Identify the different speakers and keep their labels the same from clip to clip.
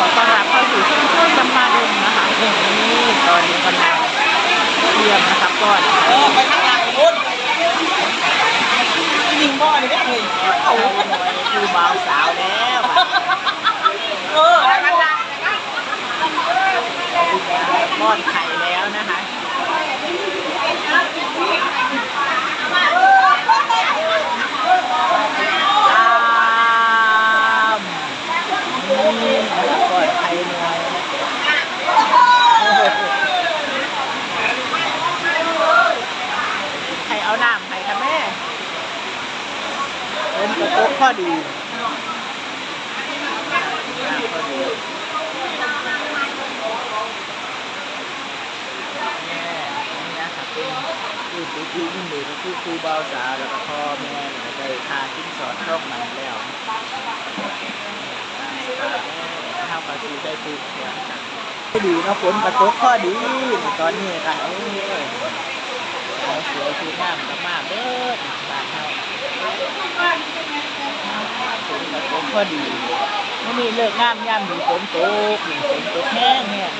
Speaker 1: ขอต้อนรับเข้าสู่ช่องช่วยจำปาดงนะคะนี่ตอนนี้กำลังเตรียมนะครับก่อน
Speaker 2: เออไปทางหลังคุณลิงบ่อนี่ไม่เคย
Speaker 1: เอาหน่อยคือบ่าวสาวแล้วบัด
Speaker 2: เออทางหลัง
Speaker 1: ป้อนไข่แล้วนะคะตามนี่ป้อนไข่หน่อยใครเอาน้ำใครคะแม่เป็นกระโต๊ะพอ ดีน้ำพอดีคือคือผู้ที่ยิ่งดีก็คือครูเบาสาวแล้วก็พ่อแม่ได้พาทิ้งสอนช่องมันแล้วข้าวกะทิได้ปลูกแขนกันดีนะฝนกระตกพอดี ตอนนี้กันโอ้ยสวยคืองามมากเด้อบ้านเฮา ฝนกระตกพอดีมื่อนี้เลิกงามยามดีฝนตกนี่ฝนตกแห้งเนี่ย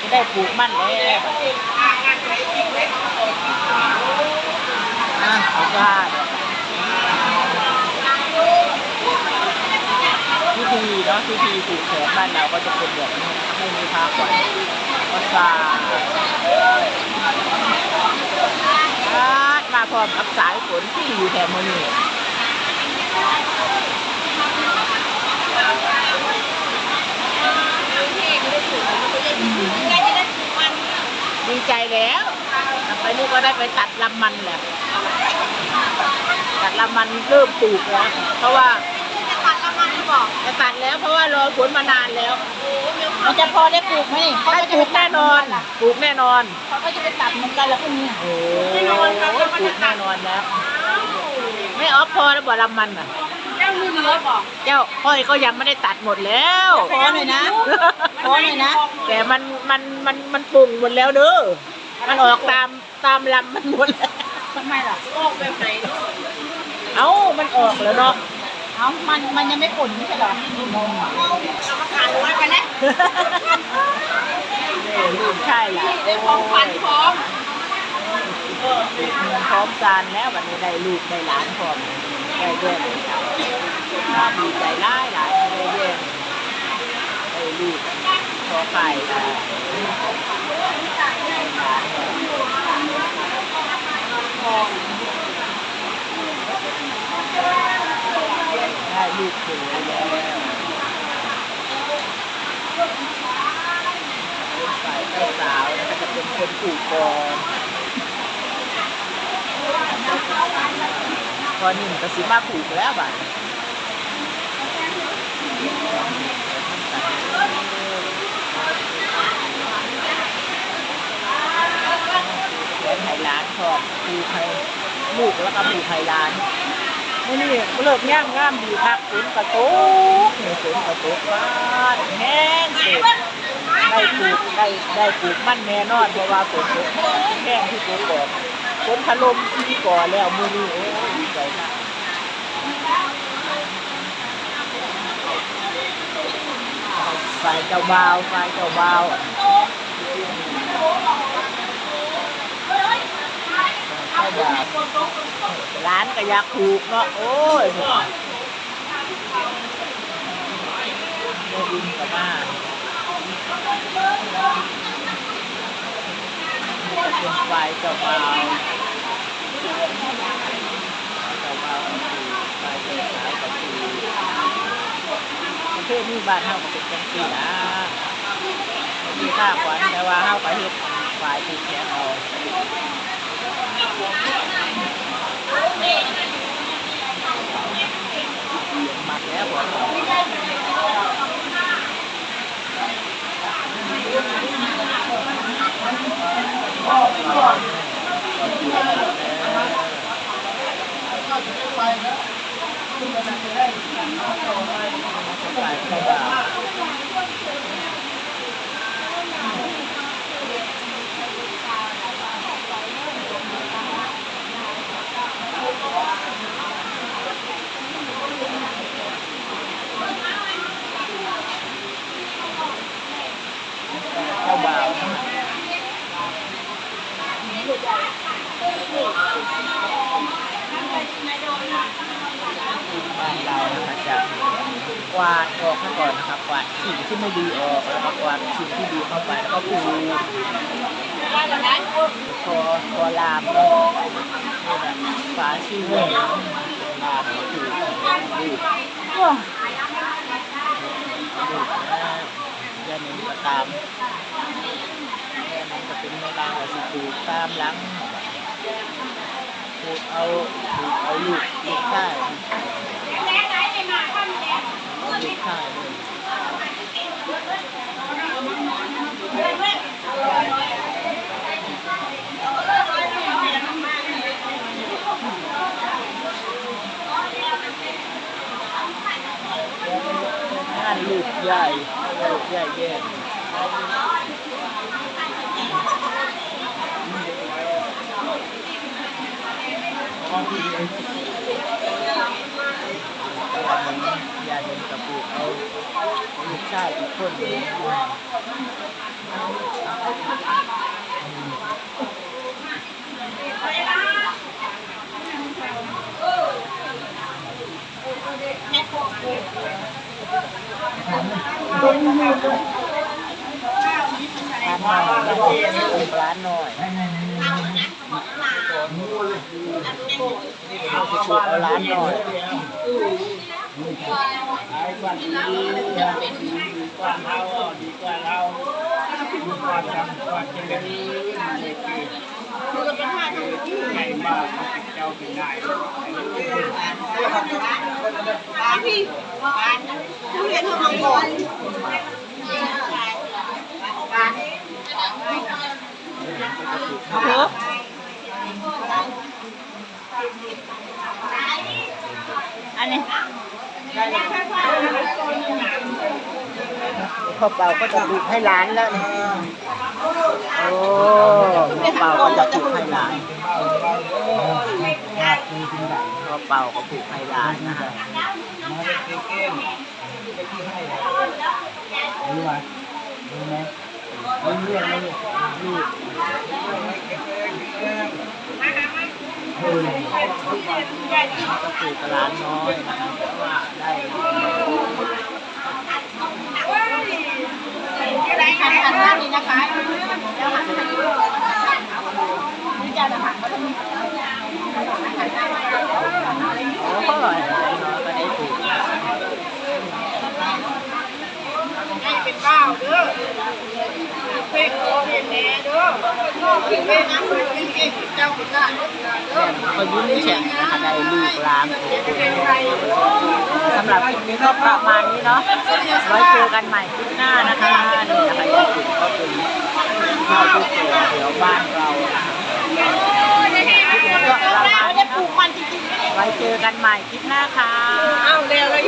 Speaker 1: จะได้ปลูกมั่นแล้วอะขอบคุณพิธีเนาะพิธีผูกแขนบ้านเราก็จะเป็นแบบนี้ไม่มีพาขวัญก็ซามาพร้อมกับสายฝนที่อยู่แถบมือนี้ ดีใจแล้วต่อไปนี้ก็ได้ไปตัดลำมันแหละตัดลำมันเริ่มปลูกแล้ว เพราะว่า
Speaker 3: จะตัดละมันบอก
Speaker 1: จะตัดแล้วเพราะว่ารอฝนมานานแล้ว
Speaker 3: มันจะพอได้ปลูกไหมนี่เขา
Speaker 1: ได้
Speaker 3: ก็
Speaker 1: ป
Speaker 3: จะ
Speaker 1: ลู
Speaker 3: ไป
Speaker 1: กแน่นอนปลูกแน่นอน
Speaker 3: เขาก็จะไปตัดเหมือนกันแล้วพรุ่งนี้
Speaker 1: โอ้ปลูกแน่นอนแล้วไม่ ออฟพอแล้วบ่ลำมันอะ
Speaker 3: แก้วมือเนื้อบอก
Speaker 1: เจ้าพ่อยก็ยังไม่ได้ตัดหมดแล้ว
Speaker 3: ขอหน่อยนะขอหน่อยนะ
Speaker 1: แต่มันมันมันมันปรุงหมดแล้วเด้อมันออกตามตามลำมันหมดแล้ว
Speaker 3: ทำไมล่ะออกแบบไหน
Speaker 1: เอ้ามันออกแล้วเนาะ
Speaker 3: เอ้ามันมันยังไม่ผลไม่ใช่เหรอเรามาขายไว้ไปแล้ว
Speaker 1: นี่ลูกใช่ล่ะ
Speaker 3: ได้ของขวัญพร้อม
Speaker 1: เงิน พร้อมการแล้ววันนี้ได้ลูกได้หลานพร้อมได้เยอะน่าดีใจหลายหลายได้เยอะได้ลูกพอไข่ได้ได้ลูกเขยแล้วฝ่ายเจ้าสาวแล้วก็จะเป็นคนผูกกร ตอนนี้มันก็สิมาผูกแล้วบัดเขียไห้ร้านชอบผูกให้ลูกแล้วก็ผูกให้ร้านนี่นี่เลิกย่างงามดีคักฝนกระตุกนี่ฝนกระตุกบ้านแห้งเสร็จได้ปลูกได้ได้ปลูกมันแน่นอนเพราะว่าฝนตกแห้งที่ตัวก่อน ฝนถล่มที่ก่อแล้วมือนี้โอ้ยดีใจมากฝ่ายเจ้าบ่าวฝ่ายเจ้าบ่าวร้านก็อยากถูกเนาะโอ้ยโมดินกับมา เป็นฝ่ายเบาวเจ้าบ่าวก็คือฝ่ายเจ้าสาวก็คือประเทศนี้บ้านเฮาก็เป็นจังซี่นะมีค่าขวัญแต่ว่าเฮาก็เฮ็ดฝ่ายผูกแขนเอามักแล้วบ่ ฝ่ายเจ้าบ่าวาดออกซะก่อนนะครับกวาดสิ่งที่ไม่ดีออกแล้วก็กวาดสิ่งที่ดีเข้าไปแล้วก็ปูพอพอลามเนาะนี่แหละฝาชีเหลืองลามก็คือดูดว้าวดูดแล้วยาหนิงก็ตามยาหนิงก็เป็นเวลาสิดูดตามหลังดูดเอาดูดเอาลูกลูกใต้ เอาลูกใต้เลยงานลูกใหญ่ลูกใหญ่แย่วันนี้ยาเดินกระปุก เอาลูกชายอีกคนหนึงร้านหน่อยร้านหน่อยเอาไปชูเอาร้านหน่อย
Speaker 2: ดีกว่าเราดีกว่าเราดีกว่าทำกว่าจะเป็นให
Speaker 3: พ่
Speaker 1: อะอันนี้ข้าวเปล่าก็จะปลูกให้ร้านแล้วนี่โอ้ข้าวเปล่าก็จะปลูกให้ร้านข้าวเปล่าก็ปลูกให้ร้านนะฮะ
Speaker 2: มาเด็กเก่งเด็กที่ให้รู้ไหมรู้ไหมรู้เรื่องไหมลูก
Speaker 1: ก็ปลูกกับร้านน้อยนะครับเพราะว่าได้
Speaker 3: หันหันหน้านี้นะคะแล้วหันหันนี่จะหัน
Speaker 1: โอ้ก็อร่อยน้อยก็ได้ปลูก
Speaker 3: ให้เป็นเป้าเด้อเป็นโคเป็นแน่เด้อเป็นน้ำเป็นเก่งเจ้าเป็นได้
Speaker 1: ก็ยิ้มแฉ่งนะคะได้ลูกร้านสำหรับคลิปนี้ก็ประมาณนี้เนาะไว้เจอกันใหม่คลิปหน้านะคะนี่นะคะญี่ปุ่นก็เป็นข้าวที่เกิดแถวบ้านเรานะคะคลิปนี้ก็ประมาณ
Speaker 3: ไม่
Speaker 1: นี้
Speaker 3: ได้ปลู
Speaker 1: เนาะ
Speaker 3: กมันจริงๆไม่ได้
Speaker 1: ไว้เจอกันใหม่คลิปหน้าค่ะ
Speaker 3: เอาเร็วเลย